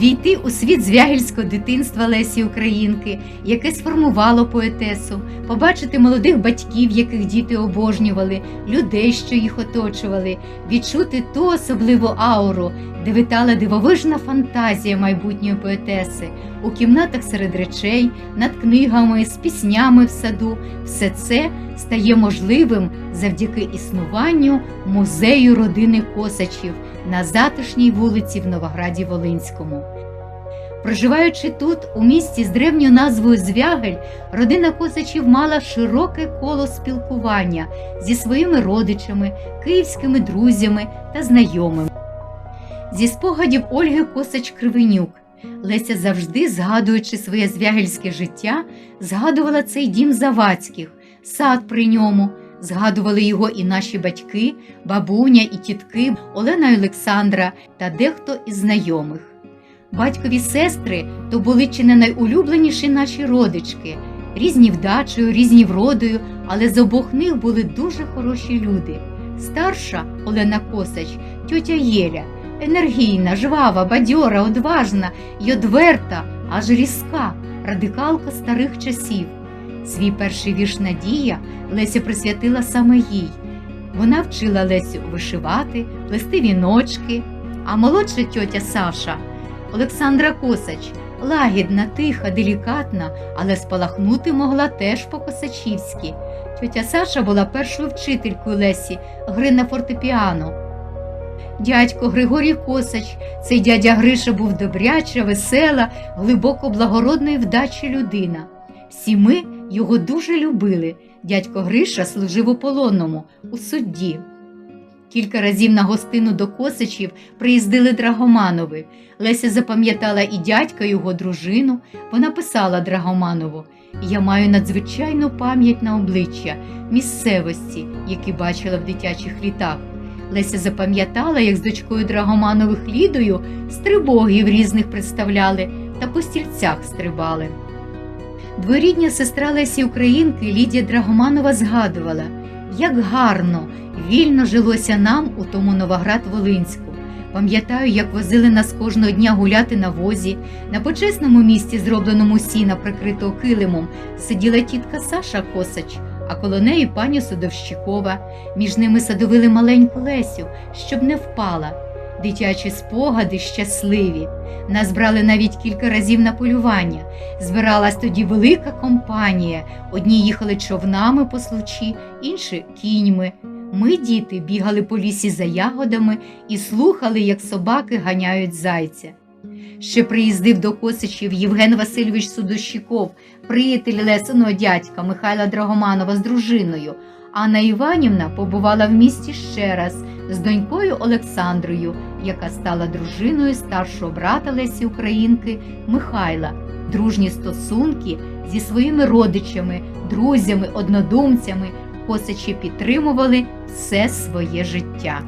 війти у світ звягільського дитинства Лесі Українки, яке сформувало поетесу, побачити молодих батьків, яких діти обожнювали, людей, що їх оточували, відчути ту особливу ауру, де витала дивовижна фантазія майбутньої поетеси, у кімнатах серед речей, над книгами, з піснями в саду. Все це стає можливим завдяки існуванню музею родини Косачів на затишній вулиці в Новограді Волинському. Проживаючи тут, у місті з древньою назвою Звягель, родина Косачів мала широке коло спілкування зі своїми родичами, київськими друзями та знайомими. Зі спогадів Ольги Косач Кривенюк Леся завжди, згадуючи своє звягельське життя, згадувала цей дім Завадських, сад при ньому, згадували його і наші батьки, бабуня і тітки Олена і Олександра та дехто із знайомих. Батькові сестри то були чи не найулюбленіші наші родички, різні вдачею, різні вродою, але з обох них були дуже хороші люди. Старша Олена Косач, тьотя Єля, енергійна, жвава, бадьора, одважна й одверта, аж різка, радикалка старих часів. Свій перший вірш Надія Леся присвятила саме їй. Вона вчила Лесю вишивати, плести віночки, а молодша тьотя Саша Олександра Косач лагідна, тиха, делікатна, але спалахнути могла теж по-косачівськи. Тьотя Саша була першою вчителькою Лесі гри на фортепіано. Дядько Григорій Косач, цей дядя Гриша був добряча, весела, глибоко благородної вдачі людина. Всі ми його дуже любили. Дядько Гриша служив у полонному, у судді. Кілька разів на гостину до Косачів приїздили Драгоманови. Леся запам'ятала і дядька, його дружину. Вона писала Драгоманову. Я маю надзвичайну пам'ять на обличчя, місцевості, які бачила в дитячих літах. Леся запам'ятала, як з дочкою Драгоманових Лідою стрибогів різних представляли та по стільцях стрибали. Дворідня сестра Лесі Українки Лідія Драгоманова згадувала, як гарно, вільно жилося нам у тому Новоград-Волинську. Пам'ятаю, як возили нас кожного дня гуляти на возі. На почесному місці, зробленому сіна, прикритого килимом, сиділа тітка Саша Косач, а коло неї пані Судовщикова. Між ними садовили маленьку Лесю, щоб не впала. Дитячі спогади щасливі. Нас брали навіть кілька разів на полювання. Збиралась тоді велика компанія. Одні їхали човнами по случі, інші кіньми. Ми, діти, бігали по лісі за ягодами і слухали, як собаки ганяють зайця. Ще приїздив до Косичів Євген Васильович Судощиков, приятель Лесиного дядька Михайла Драгоманова з дружиною. Анна Іванівна побувала в місті ще раз з донькою Олександрою, яка стала дружиною старшого брата Лесі Українки Михайла. Дружні стосунки зі своїми родичами, друзями, однодумцями Косачі підтримували все своє життя.